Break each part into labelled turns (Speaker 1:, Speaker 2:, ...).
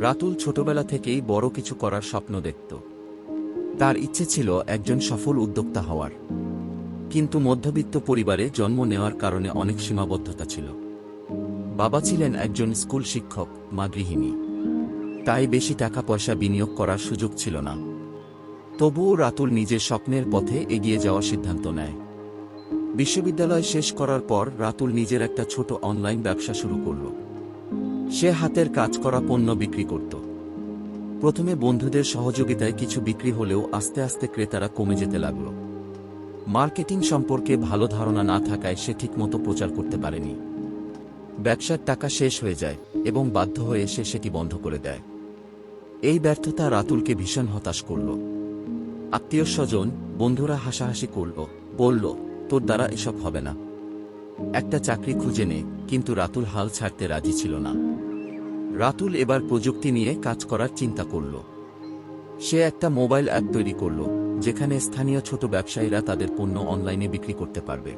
Speaker 1: রাতুল ছোটবেলা থেকেই বড় কিছু করার স্বপ্ন দেখত। তার ইচ্ছে ছিল একজন সফল উদ্যোক্তা হওয়ার। কিন্তু মধ্যবিত্ত পরিবারে জন্ম নেওয়ার কারণে অনেক সীমাবদ্ধতা ছিল। বাবা ছিলেন একজন স্কুল শিক্ষক, মা গৃহিণী। তাই বেশি টাকা পয়সা বিনিয়োগ করার সুযোগ ছিল না। তবুও রাতুল নিজের স্বপ্নের পথে এগিয়ে যাওয়ার সিদ্ধান্ত নেয়। বিশ্ববিদ্যালয় শেষ করার পর রাতুল নিজের একটা ছোট অনলাইন ব্যবসা শুরু করল। সে হাতের কাজ করা পণ্য বিক্রি করত। প্রথমে বন্ধুদের সহযোগিতায় কিছু বিক্রি হলেও আস্তে আস্তে ক্রেতারা কমে যেতে লাগল। মার্কেটিং সম্পর্কে ভালো ধারণা না থাকায় সে ঠিকমতো প্রচার করতে পারেনি। ব্যবসার টাকা শেষ হয়ে যায় এবং বাধ্য হয়ে সে সেটি বন্ধ করে দেয়। এই ব্যর্থতা রাতুলকে ভীষণ হতাশ করল। আত্মীয় স্বজন, বন্ধুরা হাসাহাসি করল, বলল, তোর দ্বারা এসব হবে না। একটা চাকরি খুঁজে নে, কিন্তু রাতুল হাল ছাড়তে রাজি ছিল না। রাতুল এবার প্রযুক্তি নিয়ে কাজ করার চিন্তা করল। সে একটা মোবাইল অ্যাপ তৈরি করল, যেখানে স্থানীয় ছোট ব্যবসায়ীরা তাদের পণ্য অনলাইনে বিক্রি করতে পারবে।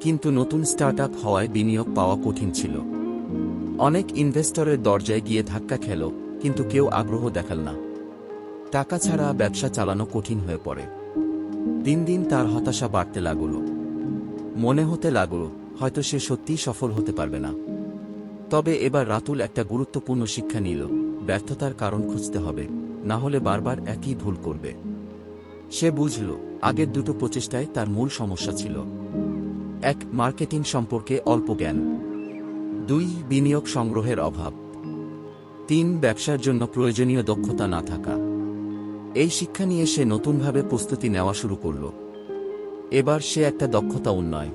Speaker 1: কিন্তু নতুন স্টার্ট হওয়ায় বিনিয়োগ পাওয়া কঠিন ছিল। অনেক ইনভেস্টরের দরজায় গিয়ে ধাক্কা খেল, কিন্তু কেউ আগ্রহ দেখাল না। টাকা ছাড়া ব্যবসা চালানো কঠিন হয়ে পড়ে। দিন দিন তার হতাশা বাড়তে লাগল। মনে হতে লাগল, হয়তো সে সত্যিই সফল হতে পারবে না। তবে এবার রাতুল একটা গুরুত্বপূর্ণ শিক্ষা নিল, ব্যর্থতার কারণ খুঁজতে হবে, না হলে বারবার একই ভুল করবে। সে বুঝল, আগের দুটো প্রচেষ্টায় তার মূল সমস্যা ছিল। এক, মার্কেটিং সম্পর্কে অল্প জ্ঞান। দুই, বিনিয়োগ সংগ্রহের অভাব। তিন, ব্যবসার জন্য প্রয়োজনীয় দক্ষতা না থাকা। এই শিক্ষা নিয়ে সে নতুনভাবে প্রস্তুতি নেওয়া শুরু করল। এবার সে একটা দক্ষতা উন্নয়।